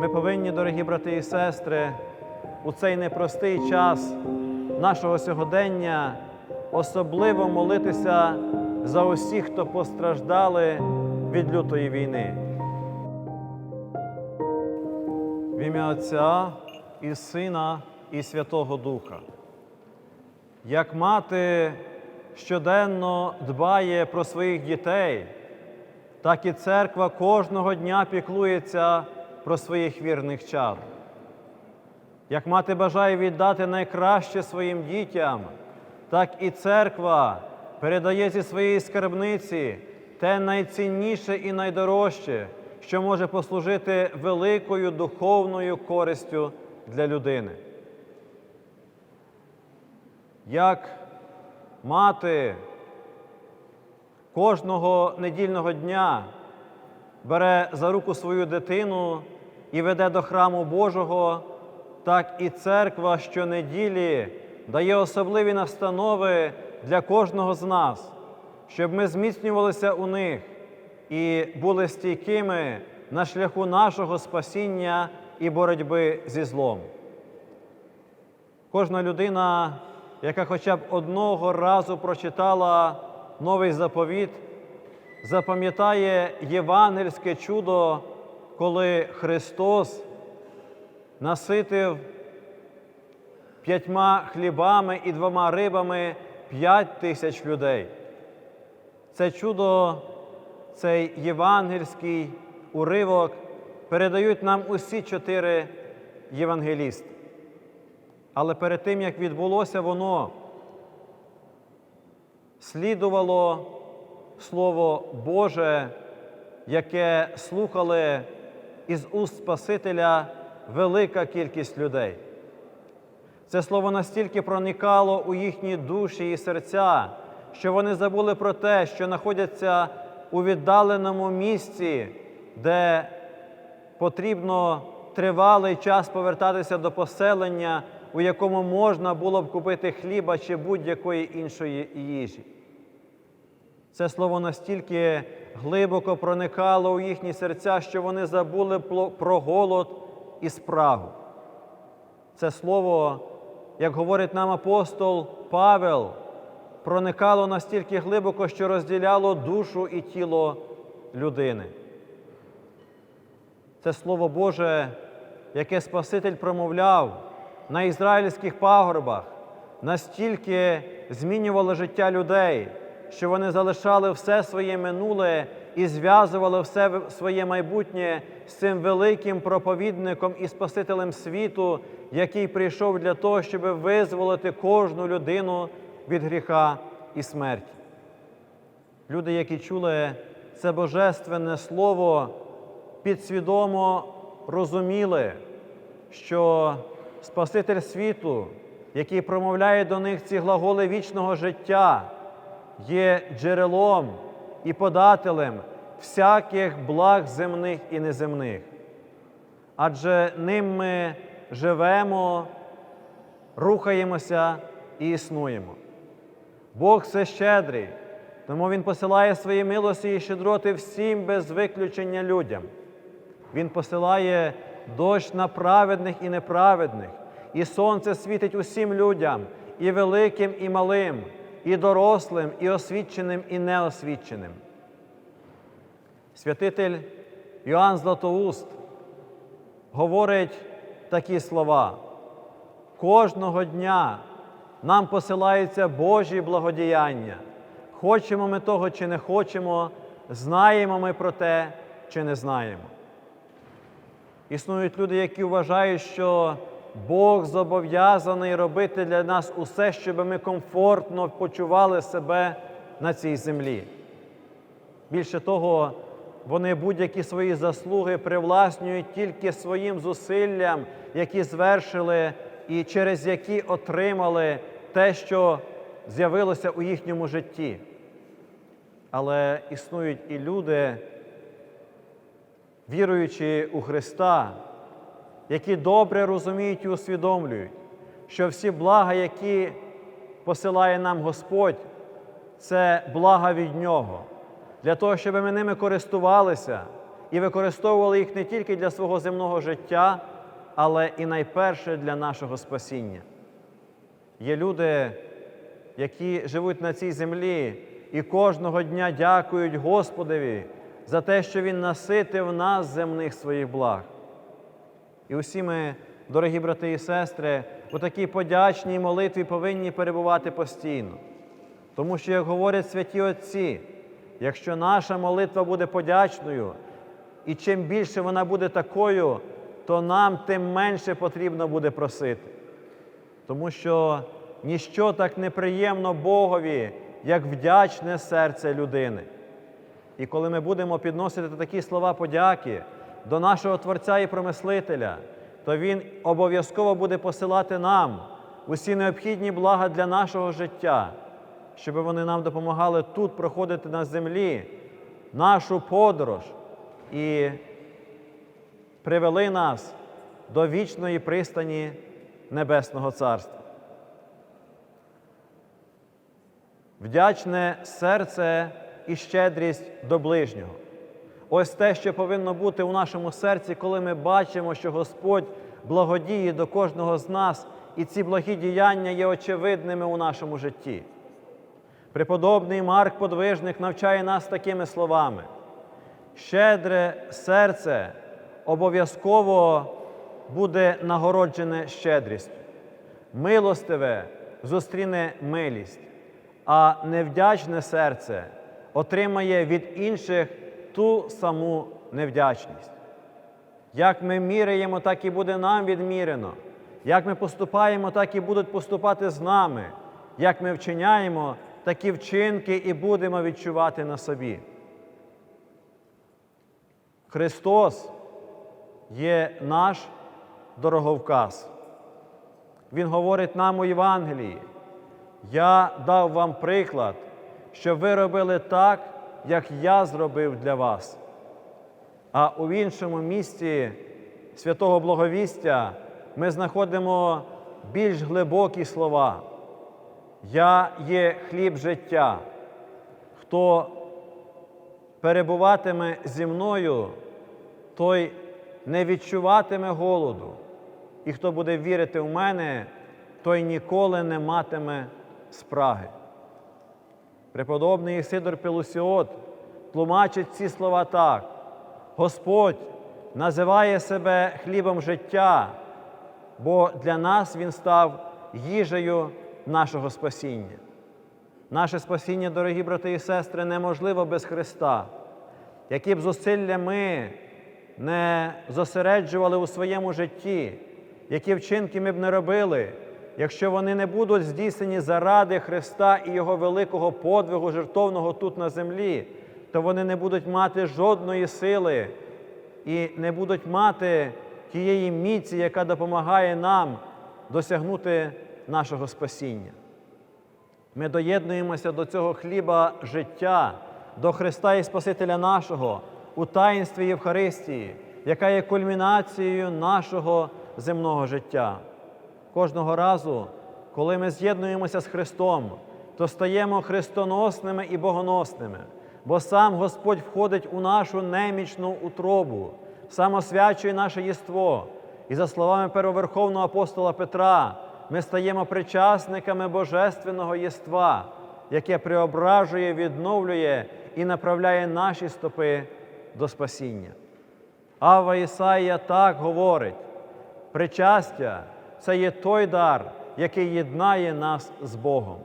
Ми повинні, дорогі брати і сестри, у цей непростий час нашого сьогодення особливо молитися за усіх, хто постраждали від лютої війни. В ім'я Отця і Сина і Святого Духа. Як мати щоденно дбає про своїх дітей, так і церква кожного дня піклується про своїх вірних чад. Як мати бажає віддати найкраще своїм дітям, так і церква передає зі своєї скарбниці те найцінніше і найдорожче, що може послужити великою духовною користю для людини. Як мати кожного недільного дня бере за руку свою дитину і веде до храму Божого, так і церква щонеділі дає особливі настанови для кожного з нас, щоб ми зміцнювалися у них і були стійкими на шляху нашого спасіння і боротьби зі злом. Кожна людина, яка хоча б одного разу прочитала новий заповіт, запам'ятає євангельське чудо, коли Христос наситив п'ятьма хлібами і двома рибами п'ять тисяч людей. Це чудо, цей євангельський уривок передають нам усі чотири євангелісти. Але перед тим, як відбулося воно, слідувало Слово Боже, яке слухали із уст Спасителя велика кількість людей. Це слово настільки проникало у їхні душі і серця, що вони забули про те, що знаходяться у віддаленому місці, де потрібно тривалий час повертатися до поселення, у якому можна було б купити хліба чи будь-якої іншої їжі. Це слово настільки глибоко проникало у їхні серця, що вони забули про голод і спрагу. Це слово, як говорить нам апостол Павел, проникало настільки глибоко, що розділяло душу і тіло людини. Це Слово Боже, яке Спаситель промовляв на ізраїльських пагорбах, настільки змінювало життя людей, що вони залишали все своє минуле і зв'язували все своє майбутнє з цим великим проповідником і Спасителем світу, який прийшов для того, щоб визволити кожну людину від гріха і смерті. Люди, які чули це божественне слово, підсвідомо розуміли, що Спаситель світу, який промовляє до них ці глаголи вічного життя, є джерелом і подателем всяких благ земних і неземних. Адже ним ми живемо, рухаємося і існуємо. Бог це щедрий, тому Він посилає свої милості і щедроти всім без виключення людям. Він посилає дощ на праведних і неправедних, і сонце світить усім людям, і великим, і малим, і дорослим, і освіченим, і неосвіченим. Святитель Йоанн Златоуст говорить такі слова. Кожного дня нам посилаються Божі благодіяння. Хочемо ми того чи не хочемо, знаємо ми про те чи не знаємо. Існують люди, які вважають, що Бог зобов'язаний робити для нас усе, щоб ми комфортно почували себе на цій землі. Більше того, вони будь-які свої заслуги привласнюють тільки своїм зусиллям, які звершили і через які отримали те, що з'явилося у їхньому житті. Але існують і люди, віруючи у Христа, які добре розуміють і усвідомлюють, що всі блага, які посилає нам Господь, це блага від Нього, для того, щоб ми ними користувалися і використовували їх не тільки для свого земного життя, але і найперше для нашого спасіння. Є люди, які живуть на цій землі і кожного дня дякують Господові за те, що Він наситив нас земних своїх благ. І усі ми, дорогі брати і сестри, у такій подячній молитві повинні перебувати постійно. Тому що, як говорять святі Отці, якщо наша молитва буде подячною, і чим більше вона буде такою, то нам тим менше потрібно буде просити. Тому що ніщо так неприємно Богові, як вдячне серце людини. І коли ми будемо підносити такі слова подяки до нашого Творця і промислителя, то Він обов'язково буде посилати нам усі необхідні блага для нашого життя, щоб вони нам допомагали тут проходити на землі нашу подорож і привели нас до вічної пристані Небесного Царства. Вдячне серце і щедрість до ближнього. Ось те, що повинно бути у нашому серці, коли ми бачимо, що Господь благодіє до кожного з нас, і ці благі діяння є очевидними у нашому житті. Преподобний Марк Подвижник навчає нас такими словами: щедре серце обов'язково буде нагороджене щедрістю, милостиве зустріне милість, а невдячне серце отримає від інших ту саму невдячність. Як ми міряємо, так і буде нам відмірено. Як ми поступаємо, так і будуть поступати з нами. Як ми вчиняємо, такі вчинки і будемо відчувати на собі. Христос є наш дороговказ. Він говорить нам у Євангелії. Я дав вам приклад, щоб ви робили так, як я зробив для вас. А у іншому місці святого Благовістя ми знаходимо більш глибокі слова. Я є хліб життя. Хто перебуватиме зі мною, той не відчуватиме голоду. І хто буде вірити в мене, той ніколи не матиме спраги. Преподобний Ісидор Пелусіот тлумачить ці слова так. Господь називає себе хлібом життя, бо для нас Він став їжею нашого спасіння. Наше спасіння, дорогі брати і сестри, неможливо без Христа. Які б зусилля ми не зосереджували у своєму житті, які вчинки ми б не робили, якщо вони не будуть здійснені заради Христа і Його великого подвигу жертовного тут на землі, то вони не будуть мати жодної сили і не будуть мати тієї міці, яка допомагає нам досягнути нашого спасіння. Ми доєднуємося до цього хліба життя, до Христа і Спасителя нашого у таїнстві Євхаристії, яка є кульмінацією нашого земного життя. Кожного разу, коли ми з'єднуємося з Христом, то стаємо христоносними і богоносними, бо сам Господь входить у нашу немічну утробу, сам освячує наше єство. І за словами первоверховного апостола Петра, ми стаємо причасниками божественного єства, яке преображує, відновлює і направляє наші стопи до спасіння. Ава Ісаїя так говорить: причастя це є той дар, який єднає нас з Богом.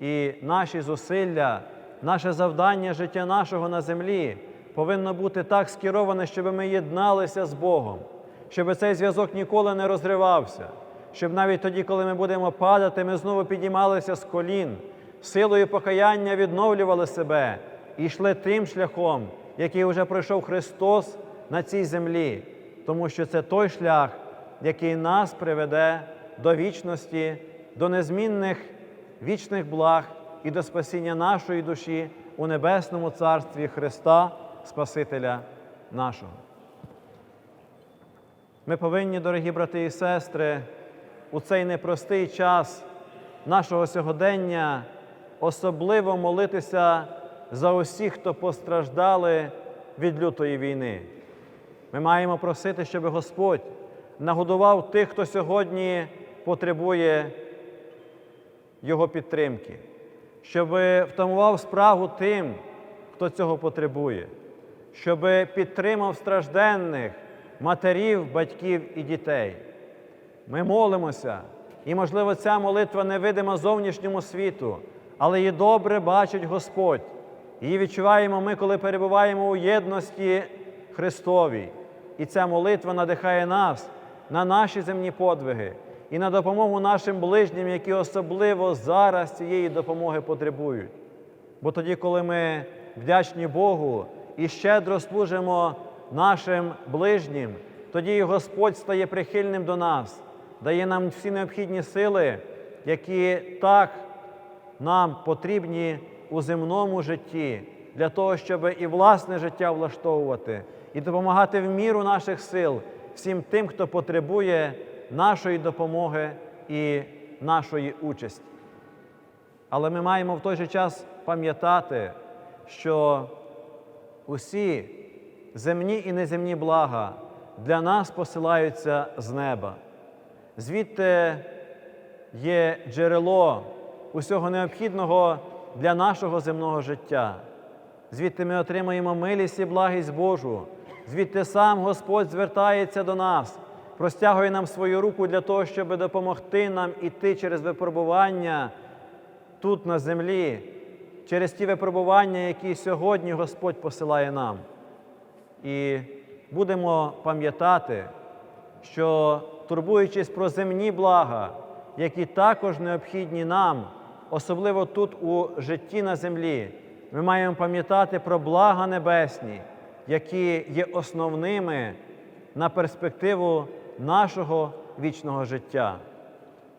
І наші зусилля, наше завдання життя нашого на землі повинно бути так скероване, щоб ми єдналися з Богом, щоб цей зв'язок ніколи не розривався, щоб навіть тоді, коли ми будемо падати, ми знову піднімалися з колін, силою покаяння відновлювали себе і йшли тим шляхом, який вже пройшов Христос на цій землі, тому що це той шлях, який нас приведе до вічності, до незмінних вічних благ і до спасіння нашої душі у Небесному Царстві Христа, Спасителя нашого. Ми повинні, дорогі брати і сестри, у цей непростий час нашого сьогодення особливо молитися за усіх, хто постраждали від лютої війни. Ми маємо просити, щоб Господь нагодував тих, хто сьогодні потребує Його підтримки, щоб втамував справу тим, хто цього потребує, щоб підтримав стражденних матерів, батьків і дітей. Ми молимося, і, можливо, ця молитва невидима зовнішньому світу, але її добре бачить Господь. Її відчуваємо ми, коли перебуваємо у єдності Христовій. І ця молитва надихає нас на наші земні подвиги і на допомогу нашим ближнім, які особливо зараз цієї допомоги потребують. Бо тоді, коли ми вдячні Богу і щедро служимо нашим ближнім, тоді і Господь стає прихильним до нас, дає нам всі необхідні сили, які так нам потрібні у земному житті, для того, щоб і власне життя влаштовувати, і допомагати в міру наших сил всім тим, хто потребує нашої допомоги і нашої участі. Але ми маємо в той же час пам'ятати, що усі земні і неземні блага для нас посилаються з неба. Звідти є джерело усього необхідного для нашого земного життя. Звідти ми отримаємо милість і благість Божу. Звідти сам Господь звертається до нас, простягує нам свою руку для того, щоб допомогти нам іти через випробування тут на землі, через ті випробування, які сьогодні Господь посилає нам. І будемо пам'ятати, що турбуючись про земні блага, які також необхідні нам, особливо тут у житті на землі, ми маємо пам'ятати про блага небесні, які є основними на перспективу нашого вічного життя.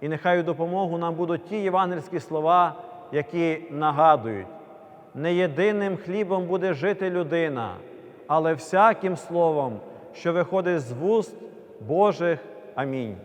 І нехай у допомогу нам будуть ті євангельські слова, які нагадують, не єдиним хлібом буде жити людина, але всяким словом, що виходить з вуст Божих. Амінь.